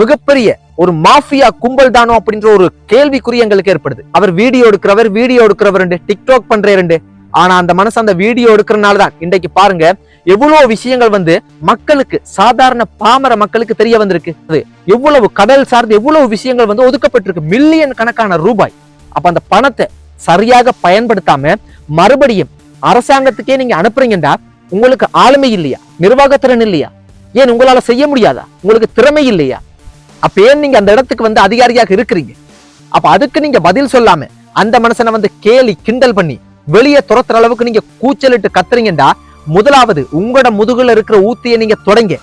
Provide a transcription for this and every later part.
மிகப்பெரிய ஒரு மாஃபியா கும்பல் தானோ அப்படின்ற ஒரு கேள்விக்குறி எங்களுக்கு ஏற்படுது. அவர் வீடியோ எடுக்கிறவர் வீடியோ எடுக்கிறவர் டிக்டாக் பண்றாரு ஆனா அந்த மனசு அந்த வீடியோ எடுக்கிறனால தான் இன்றைக்கு பாருங்க எவ்வளவு விஷயங்கள் வந்து மக்களுக்கு சாதாரண பாமர மக்களுக்கு தெரிய வந்திருக்கு. அது எவ்வளவு கடல் சார்ந்து எவ்வளவு விஷயங்கள் வந்து ஒதுக்கப்பட்டிருக்கு. மில்லியன் கணக்கான ரூபாய். அப்ப அந்த பணத்தை சரியாக பயன்படுத்தாம மறுபடியும் அரசாங்கத்துக்கே நீங்க அனுப்புறீங்கன்னா உங்களுக்கு ஆளுமை இல்லையா? நிர்வாகத்திறன் இல்லையா? ஏன் உங்களால செய்ய முடியாதா? உங்களுக்கு திறமை இல்லையா? அப்ப ஏன் நீங்க அந்த இடத்துக்கு வந்து அதிகாரியாக இருக்கிறீங்க? அப்ப அதுக்கு நீங்க பதில் சொல்லாம அந்த மனுஷனை வந்து கேலி கிண்டல் பண்ணி வெளியே துரத்துற அளவுக்கு நீங்க கூச்சலிட்டு கத்துறீங்கடா முதலாவது உங்களோட முதுகுல இருக்கிற ஊத்திய நீங்க தொடங்க.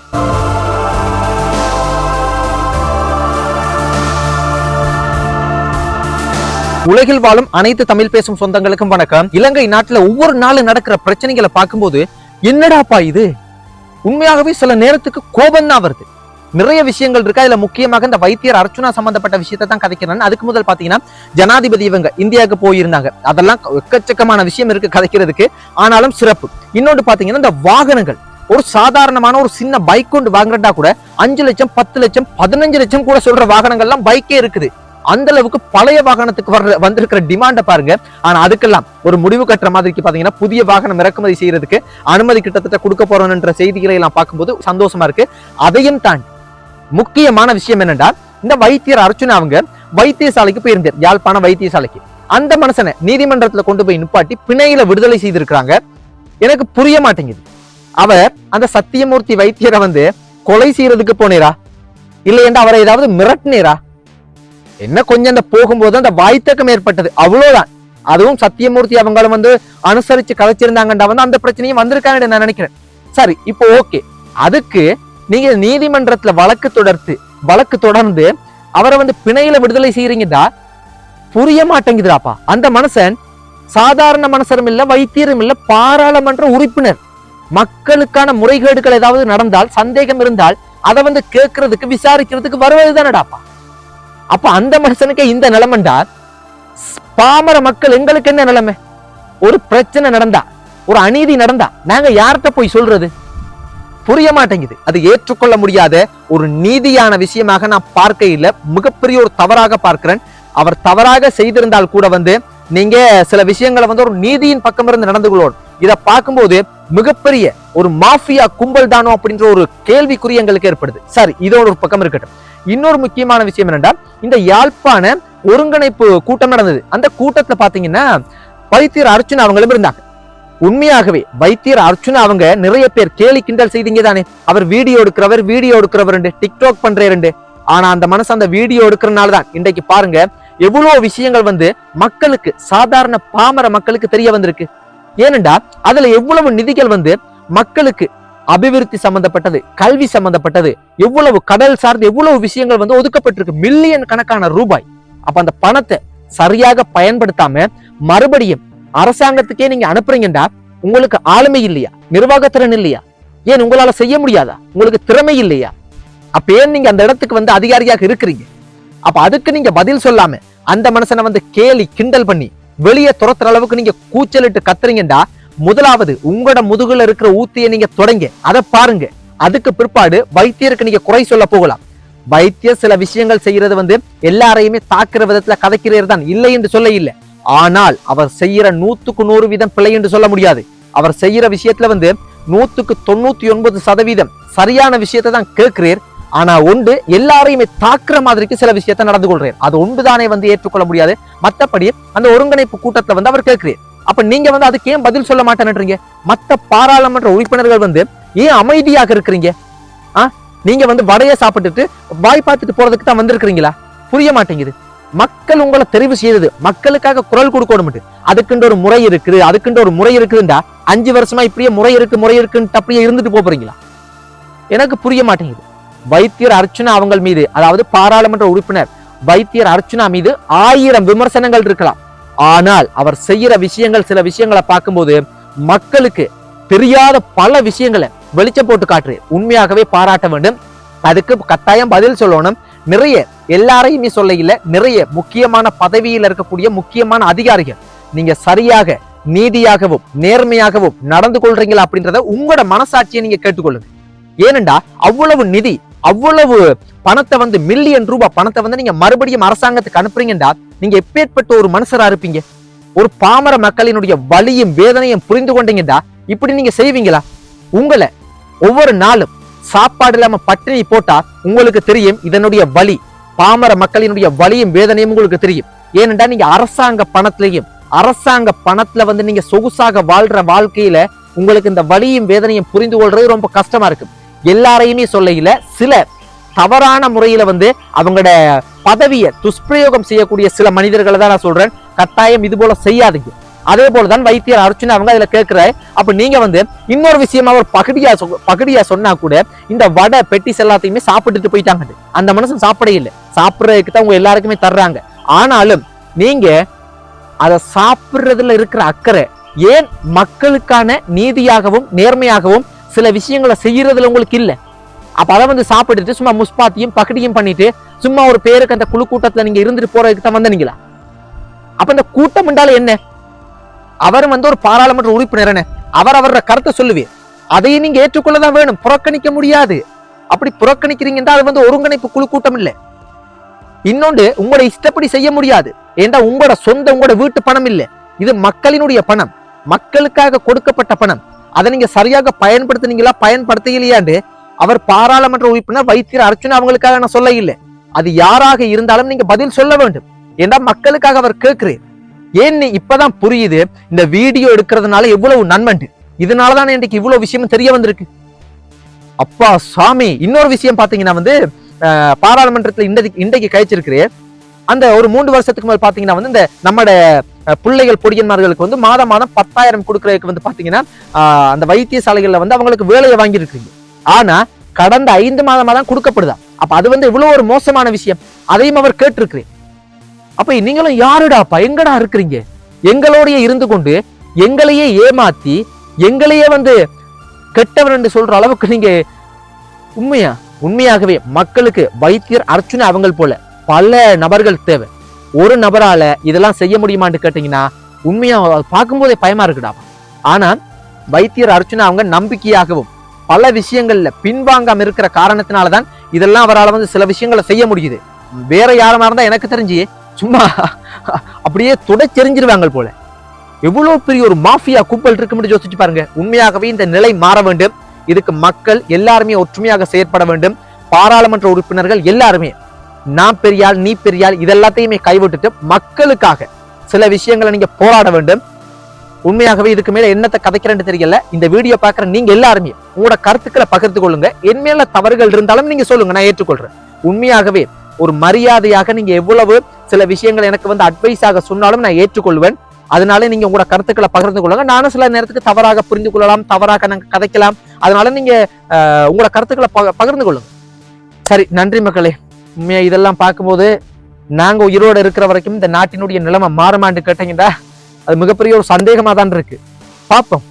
உலகில் வாழும் அனைத்து தமிழ் பேசும் சொந்தங்களுக்கும் வணக்கம். இலங்கை நாட்டுல ஒவ்வொரு நாளும் நடக்கிற பிரச்சனைகளை பார்க்கும்போது என்னடாப்பா இது? உண்மையாகவே சில நேரத்துக்கு கோபம் தான் வருது. நிறைய விஷயங்கள் இருக்கு. அதுல முக்கியமாக இந்த வைத்தியர் அர்ச்சுனா சம்பந்தப்பட்ட விஷயத்தை தான் கதைக்கிறேன். அதுக்கு முதல் பாத்தீங்கன்னா ஜனாதிபதி இவங்க இந்தியாவுக்கு போயிருந்தாங்க. அதெல்லாம் எக்கச்சக்கமான விஷயம் இருக்கு கதைக்கிறதுக்கு. ஆனாலும் சிறப்பு. இன்னொன்று பாத்தீங்கன்னா இந்த வாகனங்கள். ஒரு சாதாரணமான ஒரு சின்ன பைக் கொண்டு வாங்குறதா கூட அஞ்சு லட்சம் பத்து லட்சம் பதினஞ்சு லட்சம் கூட சொல்ற வாகனங்கள்லாம் பைக்கே இருக்குது. அந்த அளவுக்கு பழைய வாகனத்துக்கு வர்ற வந்திருக்கிற டிமாண்ட பாருங்க. ஆனா அதுக்கெல்லாம் ஒரு முடிவு கட்டுற மாதிரிக்கு பாத்தீங்கன்னா புதிய வாகனம் இறக்குமதி செய்யறதுக்கு அனுமதி கிட்டத்தட்ட கொடுக்க போறோம்ன்ற செய்திகளை எல்லாம் பார்க்கும்போது சந்தோஷமா இருக்கு. அதையும் தாண்டி முக்கியமான விஷயம் என்னென்றால் இந்த வைத்தியர் அர்ச்சுனா அவங்க வைத்தியசாலைக்கு போயிருந்தார் யாழ்ப்பாண வைத்தியசாலைக்கு. அந்த மனுஷனை நீதிமன்றத்துல கொண்டு போய் நிப்பாட்டி பிணையில விடுதலை செய்திருக்கிறாங்க. எனக்கு புரிய மாட்டேங்குது. அவர் அந்த சத்தியமூர்த்தி வைத்தியரை வந்து கொலை செய்யறதுக்கு போனேரா? இல்லையென்றா அவரை ஏதாவது மிரட்டினேரா? என்ன கொஞ்சம் அந்த போகும்போது அந்த வாய்த்தக்கம் ஏற்பட்டது. அவ்வளவுதான். அதுவும் சத்தியமூர்த்தி அவங்களும் வந்து அனுசரிச்சு கதைச்சிருந்தாங்கண்டா வந்து அந்த பிரச்சனையும் வந்திருக்காங்க நான் நினைக்கிறேன். சரி இப்போ ஓகே. அதுக்கு நீங்க நீதிமன்றத்துல வழக்கு தொடர்த்து வழக்கு தொடர்ந்து அவரை வந்து பிணையில விடுதலை செய்யறீங்கடா புரிய மாட்டேங்குதுடாப்பா. அந்த மனுஷன் சாதாரண மனுஷரும் இல்ல வைத்தியரும் இல்ல பாராளுமன்ற உறுப்பினர். மக்களுக்கான முறைகேடுகள் ஏதாவது நடந்தால் சந்தேகம் இருந்தால் அதை வந்து கேட்கறதுக்கு விசாரிக்கிறதுக்கு வருவதுதானடாப்பா அப்ப அந்த மனுஷனுக்கு இந்த நிலைமைண்டா பாமர மக்கள் எங்களுக்கு என்ன நிலைமை? ஒரு பிரச்சனை நடந்தா ஒரு அநீதி நடந்தா நாங்க யார்கிட்ட போய் சொல்றது? புரிய மாட்டேங்குது. அது ஏற்றுக்கொள்ள முடியாத ஒரு நீதியான விஷயமாக நான் பார்க்க மிகப்பெரிய ஒரு தவறாக பார்க்கிறேன். அவர் தவறாக செய்திருந்தால் கூட வந்து நீங்க சில விஷயங்களை வந்து ஒரு நீதியின் பக்கம் இருந்து நடந்து கொள்ளணும் இதை பார்க்கும்போது மிகப்பெரிய ஒரு மாஃபியா கும்பல் தானோ அப்படின்ற ஒரு கேள்விக்குறி எங்களுக்கு ஏற்படுது. சார் இதோட ஒரு பக்கம் இருக்கட்டும். இன்னொரு முக்கியமான விஷயம் என்னென்றால் இந்த யாழ்ப்பாண ஒருங்கிணைப்பு கூட்டம் நடந்தது. அந்த கூட்டத்துல பாத்தீங்கன்னா பைத்தியர் அர்ச்சுனா அவங்களும் இருந்தாங்க. உண்மையாகவே வைத்தியர் அர்ச்சுனா அவங்க நிறைய பேர் கேலி கிண்டல் செய்தீங்க தானே? அவர் வீடியோ எடுக்கிறவர் வீடியோ எடுக்கிறவர் டிக்டாக் பண்றாரு ஆனா அந்த மனசு அந்த வீடியோ எடுக்கிறனால தான் இன்றைக்கு பாருங்க எவ்வளவு விஷயங்கள் வந்து மக்களுக்கு சாதாரண பாமர மக்களுக்கு தெரிய வந்திருக்கு. ஏனென்றா அதுல எவ்வளவு நிதிகள் வந்து மக்களுக்கு அபிவிருத்தி சம்பந்தப்பட்டது கல்வி சம்பந்தப்பட்டது எவ்வளவு கடல் சார்ந்து எவ்வளவு விஷயங்கள் வந்து ஒதுக்கப்பட்டிருக்கு. மில்லியன் கணக்கான ரூபாய். அப்ப அந்த பணத்தை சரியாக பயன்படுத்தாம மறுபடியும் அரசாங்கத்துக்கே நீங்க அனுப்புறீங்கடா உங்களுக்கு ஆளுமை இல்லையா? நிர்வாகத்திறன் இல்லையா? ஏன் உங்களால செய்ய முடியாதா? உங்களுக்கு திறமை இல்லையா? அப்ப ஏன் நீங்க அந்த இடத்துக்கு வந்து அதிகாரியாக இருக்கிறீங்க? அப்ப அதுக்கு நீங்க பதில் சொல்லாம அந்த மனுஷனை வந்து கேலி கிண்டல் பண்ணி வெளியே துரத்துற அளவுக்கு நீங்க கூச்சலிட்டு கத்துறீங்கடா முதலாவது உங்களோட முதுகுல இருக்கிற ஊத்தியை நீங்க தொடங்க அதை பாருங்க. அதுக்கு பிற்பாடு வைத்தியருக்கு நீங்க குறை சொல்ல போகலாம். வைத்தியர் சில விஷயங்கள் செய்யறது வந்து எல்லாரையுமே தாக்குற விதத்துல கதைக்கிறது தான் இல்லை என்று சொல்ல இல்லை. ஆனால் அவர் செய்யற நூத்துக்கு நூறு வீதம் பிழை என்று சொல்ல முடியாது. அவர் செய்யற விஷயத்துல வந்து நூத்துக்கு தொண்ணூத்தி ஒன்பது சதவீதம் சரியான விஷயத்தை தான் கேட்கிறீர். ஆனா ஒன்று எல்லாரையுமே தாக்குற மாதிரிக்கு சில விஷயத்த நடந்து கொள்கிறேன் அது ஒன்றுதானே வந்து ஏற்றுக்கொள்ள முடியாது. மற்றபடி அந்த ஒருங்கிணைப்பு கூட்டத்துல வந்து அவர் கேட்கிறீர். அப்ப நீங்க வந்து அதுக்கு ஏன் பதில் சொல்ல மாட்டேன்றீங்க? மத்த பாராளுமன்ற உறுப்பினர்கள் வந்து ஏன் அமைதியாக இருக்கிறீங்க? ஆ? நீங்க வந்து வடைய சாப்பிட்டுட்டு வாய் பார்த்துட்டு போறதுக்கு தான் வந்திருக்கிறீங்களா? புரிய மாட்டேங்குது. மக்கள் உங்களை தெரிவு செய்தது. மக்களுக்காக குரல் கொடுக்கணும் அதுக்குன்ற ஒரு முறை இருக்குது அதுக்குன்ற ஒரு முறை இருக்குதுண்டா? அஞ்சு வருஷமா இப்படியே முறை இருக்கு முறை இருக்குன்னு அப்படியே இருந்துட்டு போறீங்களா? எனக்கு புரிய மாட்டேங்குது. வைத்தியர் அர்ச்சனா அவங்கள் மீது அதாவது பாராளுமன்ற உறுப்பினர் வைத்தியர் அர்ச்சனா மீது ஆயிரம் விமர்சனங்கள் இருக்கலாம். ஆனால் அவர் செய்யற விஷயங்கள் சில விஷயங்களை பார்க்கும்போது மக்களுக்கு தெரியாத பல விஷயங்களை வெளிச்சம் போட்டு காட்டுறேன் உண்மையாகவே பாராட்ட வேண்டும். அதுக்கு கட்டாயம் பதில் சொல்லணும். நிறைய எல்லாரையுமே சொல்ல இல்லை. நிறைய முக்கியமான பதவியில் இருக்கக்கூடிய முக்கியமான அதிகாரிகள். நீங்க சரியாக நீதியாகவும் நேர்மையாகவும் நடந்து கொள்றீங்களா அப்படின்றத உங்களோட மனசாட்சியை நீங்க கேட்டுக்கொள்ளுங்க. ஏனண்டா அவ்வளவு நிதி அவ்வளவு பணத்தை வந்து மில்லியன் ரூபாய் பணத்தை வந்து நீங்க மறுபடியும் அரசாங்கத்துக்கு அனுப்புறீங்கடா நீங்க எப்பேற்பட்ட ஒரு மனுஷரா இருப்பீங்க? ஒரு பாமர மக்களினுடைய வலியும் வேதனையும் புரிந்து கொண்டீங்கடா இப்படி நீங்க செய்வீங்களா? உங்களை ஒவ்வொரு நாளும் சாப்பாடு இல்லாம பட்டினி போட்டா உங்களுக்கு தெரியும் இதனுடைய வலி பாமர மக்களினுடைய வலியும் வேதனையும் உங்களுக்கு தெரியும். ஏனென்றா நீங்க அரசாங்க பணத்திலையும் அரசாங்க பணத்துல வந்து நீங்க சொகுசாக வாழ்ற வாழ்க்கையில உங்களுக்கு இந்த வலியும் வேதனையும் புரிந்து கொள்றது ரொம்ப கஷ்டமா இருக்கு. எல்லாரையுமே சொல்லையில சில தவறான முறையில வந்து அவங்களோட பதவியை துஷ்பிரயோகம் செய்யக்கூடிய சில மனிதர்களை தான் நான் சொல்றேன். கட்டாயம் இது போல செய்யாதீங்க. அதே போலதான் வைத்தியர் அர்ச்சுனா அவங்க அதில் கேட்குற அப்ப நீங்க வந்து இன்னொரு விஷயமா ஒரு பகுதியா சொ- பகுதியா சொன்னா கூட இந்த வடை பெட்டிஸ் எல்லாத்தையுமே சாப்பிட்டுட்டு போயிட்டாங்க அந்த மனுஷன் சாப்பிட இல்லை. சாப்பிடுறதுக்கு தான் உங்க எல்லாருக்குமே தர்றாங்க. ஆனாலும் நீங்க அதை சாப்பிடுறதுல இருக்கிற அக்கறை ஏன் மக்களுக்கான நீதியாகவும் நேர்மையாகவும் சில விஷயங்களை செய்யறதுல உங்களுக்கு இல்ல? அப்ப அதை வந்து சாப்பிட்டுட்டு சும்மா முஸ்பாத்தியும் பகடியும் பண்ணிட்டு சும்மா ஒரு பேருக்கு அந்த குழு கூட்டத்துல நீங்க இருந்துட்டு போறதுக்கு தான் வந்தீங்களா? அப்ப இந்த கூட்டம் என்றால் என்ன? அவர் வந்து ஒரு பாராளுமன்ற உறுப்பினர் என்ன அவர் அவரோட கருத்தை சொல்லுவேன் அதையும் நீங்க ஏற்றுக்கொள்ளதான் வேணும். புறக்கணிக்க முடியாது. அப்படி புறக்கணிக்கிறீங்கன்னா அது வந்து ஒருங்கிணைப்பு குழு கூட்டம் இல்ல. இன்னொன்று உங்களோட இஷ்டப்படி செய்ய முடியாது. ஏண்டா உங்களோட சொந்த உங்களோட வீட்டு பணம் இல்ல. இது மக்களினுடைய பணம். மக்களுக்காக கொடுக்கப்பட்ட பணம். அதை நீங்க சரியாக பயன்படுத்துனீங்களா பயன்படுத்தலையாண்டு அவர் பாராளுமன்ற உறுப்பினர் வைத்தியர் அர்ச்சனை அவங்களுக்காக நான் சொல்ல இல்லை. அது யாராக இருந்தாலும் நீங்க பதில் சொல்ல வேண்டும். ஏண்டா மக்களுக்காக அவர் கேட்கிறேன் ஏன்னு இப்பதான் புரியுது இந்த வீடியோ எடுக்கிறதுனால எவ்வளவு நன்மண்டு இதனாலதான் இன்றைக்கு இவ்வளவு விஷயம் தெரிய வந்திருக்கு. அப்பா சாமி இன்னொரு விஷயம் பாத்தீங்கன்னா வந்து பாராளுமன்றத்துல இன்றைக்கு இன்றைக்கு கழிச்சிருக்கிறேன் அந்த ஒரு மூன்று வருஷத்துக்கு மேல் பாத்தீங்கன்னா வந்து இந்த நம்மட பிள்ளைகள் பொடியன்மார்களுக்கு வந்து மாதம் மாதம் பத்தாயிரம் கொடுக்கறதுக்கு வந்து பாத்தீங்கன்னா அந்த வைத்தியசாலைகள்ல வந்து அவங்களுக்கு வேலையை வாங்கியிருக்கீங்க ஆனா கடந்த ஐந்து மாதமா தான் கொடுக்கப்படுதா? அப்ப அது வந்து இவ்வளவு ஒரு மோசமான விஷயம். அதையும் அவர் கேட்டிருக்கிறேன் அப்ப நீங்களும் யாருடா பயங்கடா இருக்கிறீங்க? எங்களோடைய இருந்து கொண்டு எங்களையே ஏமாத்தி எங்களையே வந்து கெட்டவர் என்று சொல்ற அளவுக்கு நீங்க உண்மையா? உண்மையாகவே மக்களுக்கு வைத்தியர் அர்ச்சுனா அவங்கள் போல பல நபர்கள் தேவை. ஒரு நபரால இதெல்லாம் செய்ய முடியுமான்னு கேட்டீங்கன்னா உண்மையா அதை பார்க்கும்போதே பயமா இருக்குடா. ஆனா வைத்தியர் அர்ச்சுனா அவங்க நம்பிக்கையாகவும் பல விஷயங்கள்ல பின்வாங்காம இருக்கிற காரணத்தினாலதான் இதெல்லாம் அவரால் வந்து சில விஷயங்களை செய்ய முடியுது. வேற யாருமா இருந்தா எனக்கு தெரிஞ்சு சும்மா அப்படியே துடைச்செறிஞ்சிருவாங்க போல. எவ்வளவு பெரிய ஒரு மாஃபியா கும்பல் இருக்குன்னு யோசிச்சு பாருங்க. உண்மையாகவே இந்த நிலை மாற வேண்டும். இதுக்கு மக்கள் எல்லாருமே ஒற்றுமையாக செயற்பட வேண்டும். பாராளுமன்ற உறுப்பினர்கள் எல்லாருமே. நான் பெரியால் நீ பெரியால் இதெல்லாத்தையுமே கைவிட்டுட்டு மக்களுக்காக சில விஷயங்களை நீங்க போராட வேண்டும். உண்மையாகவே இதுக்கு மேல என்னத்தை கதைக்கிறேன்னு தெரியல. இந்த வீடியோ பாக்குற நீங்க எல்லாருமே உங்களோட கருத்துக்களை பகிர்ந்து கொள்ளுங்க. என் மேல தவறுகள் இருந்தாலும் நீங்க சொல்லுங்க. நான் ஏற்றுக்கொள்றேன். உண்மையாகவே ஒரு மரியாதையாக நீங்க எவ்வளவு சில விஷயங்கள் எனக்கு வந்து அட்வைஸாக சொன்னாலும் நான் ஏற்றுக்கொள்வேன். அதனால நீங்க உங்களோட கருத்துக்களை பகிர்ந்து கொள்ளுங்க. நானும் சில நேரத்துக்கு தவறாக புரிந்து கொள்ளலாம் தவறாக நாங்கள் கதைக்கலாம். அதனால நீங்க உங்களோட கருத்துக்களை பக- பகிர்ந்து கொள்ளுங்க. சரி நன்றி மக்களே. உண்மையா இதெல்லாம் பார்க்கும்போது நாங்க உயிரோட இருக்கிற வரைக்கும் இந்த நாட்டினுடைய நிலைமை மாறுமான்னு கேட்டீங்கன்னா அது மிகப்பெரிய ஒரு சந்தேகமா தான் இருக்கு. பார்ப்போம்.